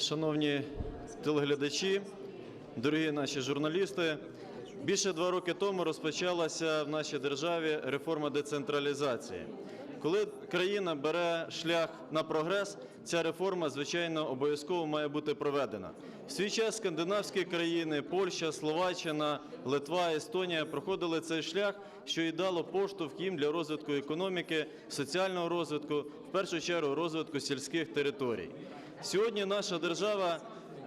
Шановні телеглядачі, дорогі наші журналісти, більше два роки тому розпочалася в нашій державі реформа децентралізації. Коли країна бере шлях на прогрес, ця реформа, звичайно, обов'язково має бути проведена. В свій час скандинавські країни, Польща, Словаччина, Литва, Естонія проходили цей шлях, що і дало поштовх їм для розвитку економіки, соціального розвитку, в першу чергу розвитку сільських територій. Сьогодні наша держава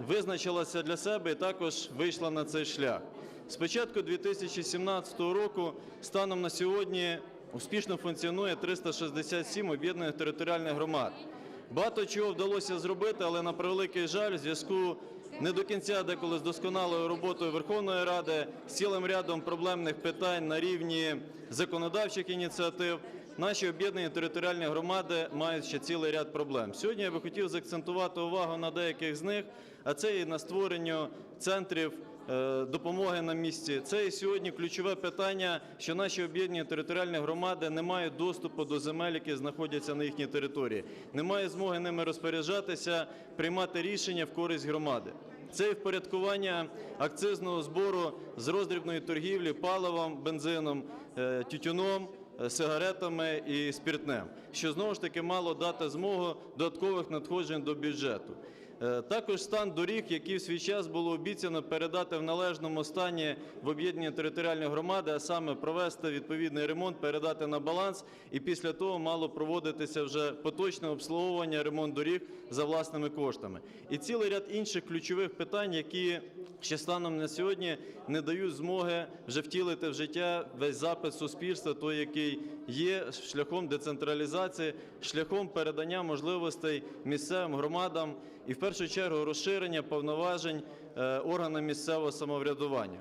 визначилася для себе і також вийшла на цей шлях. З початку 2017 року станом на сьогодні успішно функціонує 367 об'єднаних територіальних громад. Багато чого вдалося зробити, але на превеликий жаль, в зв'язку не до кінця деколи з досконалою роботою Верховної Ради, з цілим рядом проблемних питань на рівні законодавчих ініціатив, наші об'єднані територіальні громади мають ще цілий ряд проблем. Сьогодні я би хотів заакцентувати увагу на деяких з них, а це і на створенню центрів е, допомоги на місці. Це і сьогодні ключове питання, що наші об'єднані територіальні громади не мають доступу до земель, які знаходяться на їхній території, не мають змоги ними розпоряджатися, приймати рішення в користь громади. Це і впорядкування акцизного збору з роздрібної торгівлі паливом, бензином, е, тютюном, сигаретами і спиртним, що знову ж таки мало дати змогу додаткових надходжень до бюджету. Е, Також стан доріг, які в свій час було обіцяно передати в належному стані в об'єднані територіальні громади, а саме провести відповідний ремонт, передати на баланс, і після того мало проводитися вже поточне обслуговування, ремонт доріг за власними коштами. І цілий ряд інших ключових питань, які ще станом на сьогодні не дають змоги вже втілити в життя весь запит суспільства, той, який є шляхом децентралізації, шляхом передання можливостей місцевим громадам і в першу чергу розширення повноважень е, органам місцевого самоврядування.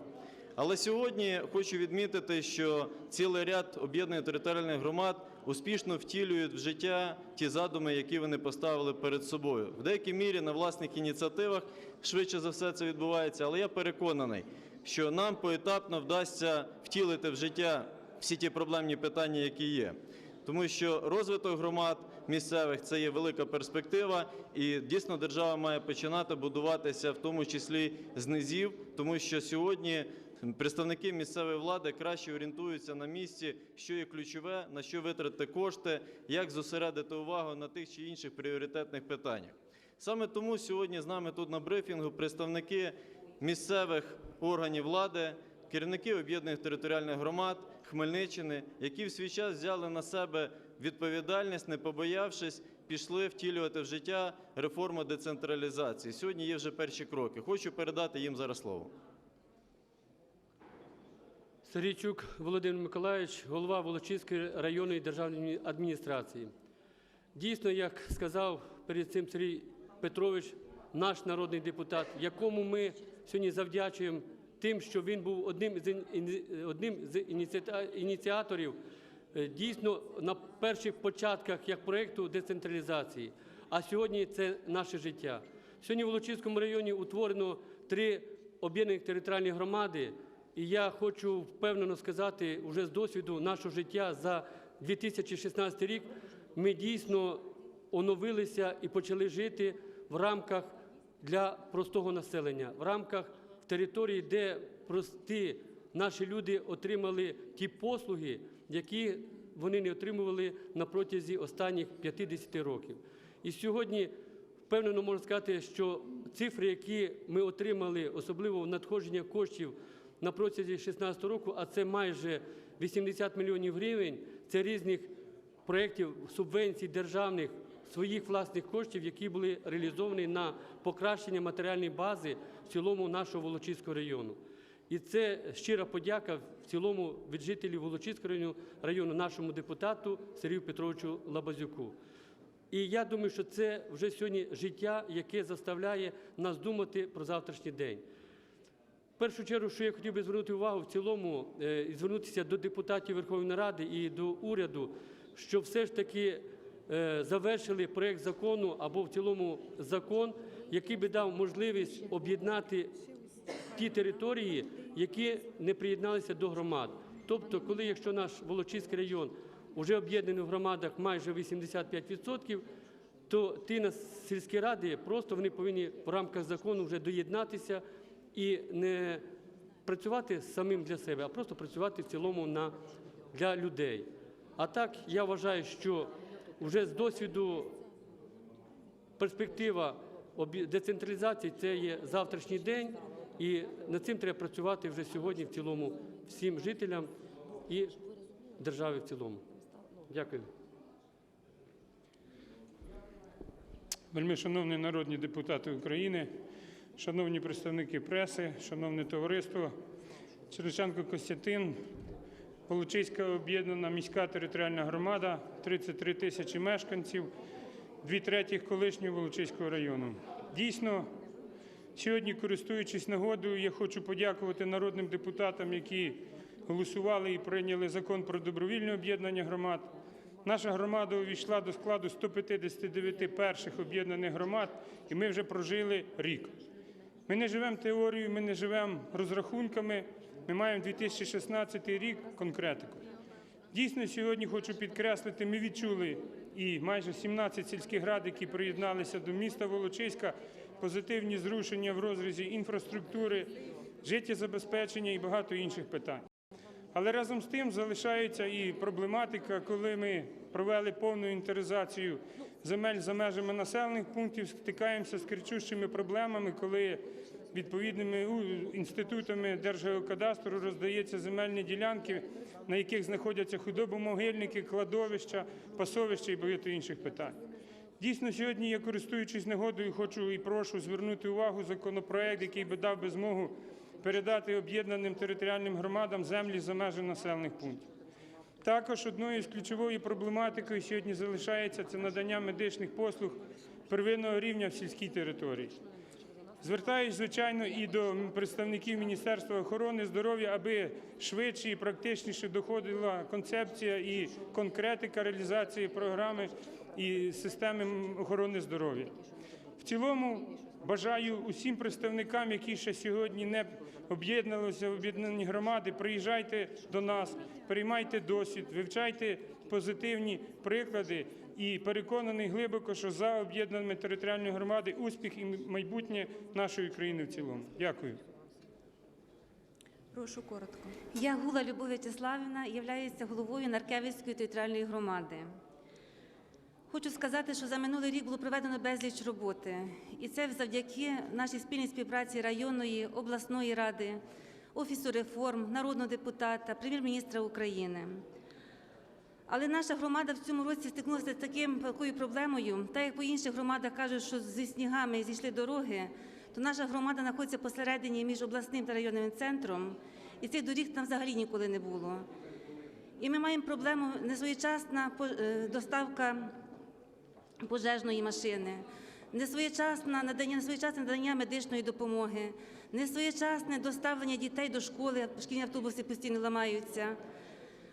Але сьогодні хочу відмітити, що цілий ряд об'єднаних територіальних громад успішно втілюють в життя ті задуми, які вони поставили перед собою. В деякій мірі на власних ініціативах швидше за все це відбувається, але я переконаний, що нам поетапно вдасться втілити в життя всі ті проблемні питання, які є. Тому що розвиток громад місцевих це є велика перспектива, і дійсно держава має починати будуватися, в тому числі з низів, тому що сьогодні представники місцевої влади краще орієнтуються на місці, що є ключове, на що витратити кошти, як зосередити увагу на тих чи інших пріоритетних питаннях. Саме тому сьогодні з нами тут на брифінгу представники місцевих органів влади, керівники об'єднаних територіальних громад Хмельниччини, які в свій час взяли на себе відповідальність, не побоявшись, пішли втілювати в життя реформу децентралізації. Сьогодні є вже перші кроки. Хочу передати їм зараз слово. Сергійчук Володимир Миколаївич, голова Волочиської районної державної адміністрації. Дійсно, як сказав перед цим Сергій Петрович, наш народний депутат, якому ми сьогодні завдячуємо тим, що він був одним з одним з ініціаторів е, дійсно на перших початках як проєкту децентралізації. А сьогодні це наше життя. Сьогодні в Волочиському районі утворено три об'єднаних територіальні громади. І я хочу впевнено сказати, вже з досвіду нашого життя за 2016 рік ми дійсно оновилися і почали жити в рамках для простого населення, в рамках території, де прості наші люди отримали ті послуги, які вони не отримували на протязі останніх 50 років. І сьогодні впевнено можна сказати, що цифри, які ми отримали, особливо в надходження коштів на протязі 2016 року, а це майже 80 мільйонів гривень, це різних проєктів, субвенцій державних, своїх власних коштів, які були реалізовані на покращення матеріальної бази в цілому нашого Волочиського району. І це щира подяка в цілому від жителів Волочиського району, нашому депутату Сергію Петровичу Лабазюку. І я думаю, що це вже сьогодні життя, яке заставляє нас думати про завтрашній день. В першу чергу, що я хотів би звернути увагу в цілому, е, і звернутися до депутатів Верховної Ради і до уряду, що все ж таки завершили проєкт закону або в цілому закон, який би дав можливість об'єднати ті території, які не приєдналися до громад. Тобто, коли якщо наш Волочиський район вже об'єднаний в громадах майже 85%, то ті на сільські ради просто вони повинні в рамках закону вже доєднатися і не працювати самим для себе, а просто працювати в цілому на, для людей. А так я вважаю, що вже з досвіду перспектива децентралізації це є завтрашній день, і над цим треба працювати вже сьогодні в цілому всім жителям і державі в цілому. Дякую. Вельми шановні народні депутати України, шановні представники преси, шановне товариство, Черниченко Костянтин, Волочиська об'єднана міська територіальна громада, 33 тисячі мешканців, дві третіх колишнього Волочиського району. Дійсно, сьогодні, користуючись нагодою, я хочу подякувати народним депутатам, які голосували і прийняли закон про добровільне об'єднання громад. Наша громада увійшла до складу 159 перших об'єднаних громад, і ми вже прожили рік. Ми не живемо теорією, ми не живемо розрахунками. Ми маємо 2016 рік конкретику. Дійсно, сьогодні хочу підкреслити, ми відчули і майже 17 сільських рад, які приєдналися до міста Волочиська, позитивні зрушення в розрізі інфраструктури, життєзабезпечення і багато інших питань. Але разом з тим залишається і проблематика, коли ми провели повну інвентаризацію земель за межами населених пунктів, стикаємося з кричущими проблемами, коли відповідними інститутами Держгеокадастру роздається земельні ділянки, на яких знаходяться худобомогильники, кладовища, пасовища і багато інших питань. Дійсно, сьогодні я, користуючись нагодою, хочу і прошу звернути увагу законопроект, який би дав би змогу передати об'єднаним територіальним громадам землі за межі населених пунктів. Також одною з ключовою проблематикою сьогодні залишається це надання медичних послуг первинного рівня в сільській території. Звертаюсь, звичайно, і до представників Міністерства охорони здоров'я, аби швидше і практичніше доходила концепція і конкретика реалізації програми і системи охорони здоров'я. В цілому бажаю усім представникам, які ще сьогодні не об'єдналися в об'єднані громади, приїжджайте до нас, переймайте досвід, вивчайте позитивні приклади і переконаний глибоко, що за об'єднаними територіальними громади успіх і майбутнє нашої країни в цілому. Дякую. Прошу коротко. Я Гула Любов В'ячеславівна, являюся головою Наркевицької територіальної громади. Хочу сказати, що за минулий рік було проведено безліч роботи, і це завдяки нашій спільній співпраці районної, обласної ради, Офісу реформ, народного депутата, прем'єр-міністра України. Але наша громада в цьому році стикнулася з таким такою проблемою, так як по інших громадах кажуть, що зі снігами зійшли дороги, то наша громада знаходиться посередині між обласним та районним центром, і цих доріг там взагалі ніколи не було. І ми маємо проблему несвоєчасна е, доставка пожежної машини, несвоєчасне надання, несвоєчасне надання медичної допомоги, несвоєчасне доставлення дітей до школи, шкільні автобуси постійно ламаються.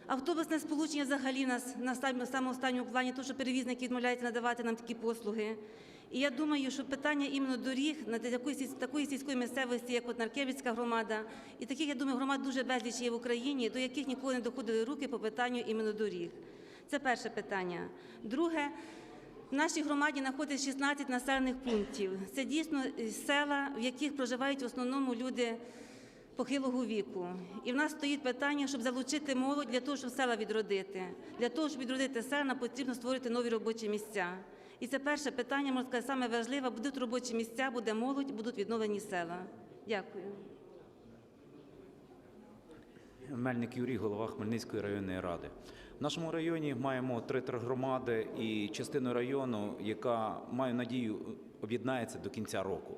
Автобусне сполучення взагалі нас на самому останньому плані, тому що перевізники відмовляються надавати нам такі послуги. І я думаю, що питання іменно доріг на такої, такої сільської місцевості, як от Наркевицька громада, і таких, я думаю, громад дуже безліч є в Україні, до яких ніколи не доходили руки по питанню іменно доріг. Це перше питання. Друге, в нашій громаді знаходиться 16 населених пунктів. Це дійсно села, в яких проживають в основному люди похилого віку. І в нас стоїть питання, щоб залучити молодь для того, щоб села відродити. Для того, щоб відродити села, потрібно створити нові робочі місця. І це перше питання, можна сказати, саме важливе. Будуть робочі місця, буде молодь, будуть відновлені села. Дякую. Мельник Юрій, голова Хмельницької районної ради. В нашому районі маємо три тергромади і частину району, яка маю надію об'єднається до кінця року.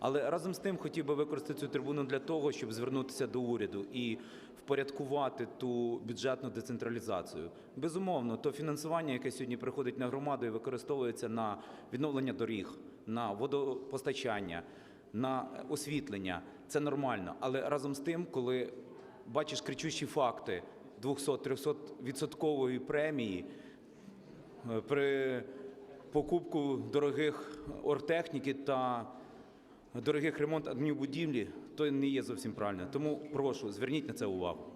Але разом з тим хотів би використати цю трибуну для того, щоб звернутися до уряду і впорядкувати ту бюджетну децентралізацію. Безумовно, то фінансування, яке сьогодні приходить на громаду і використовується на відновлення доріг, на водопостачання, на освітлення, це нормально. Але разом з тим, коли бачиш кричущі факти 200-300 відсоткової премії е, при покупку дорогих оргтехніки та дорогих ремонт адмінбудівлі, то не є зовсім правильно. Тому прошу, зверніть на це увагу.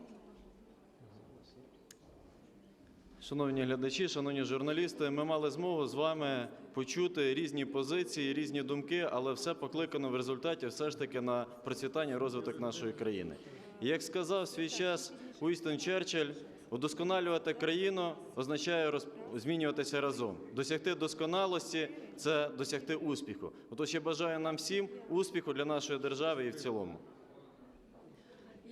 Шановні глядачі, шановні журналісти, ми мали змогу з вами почути різні позиції, різні думки, але все покликано в результаті все ж таки на процвітання і розвиток нашої країни. Як сказав свій час Уістон Черчилль, удосконалювати країну означає роз... змінюватися разом. Досягти досконалості це досягти успіху. Отож я бажаю нам всім успіху для нашої держави і в цілому.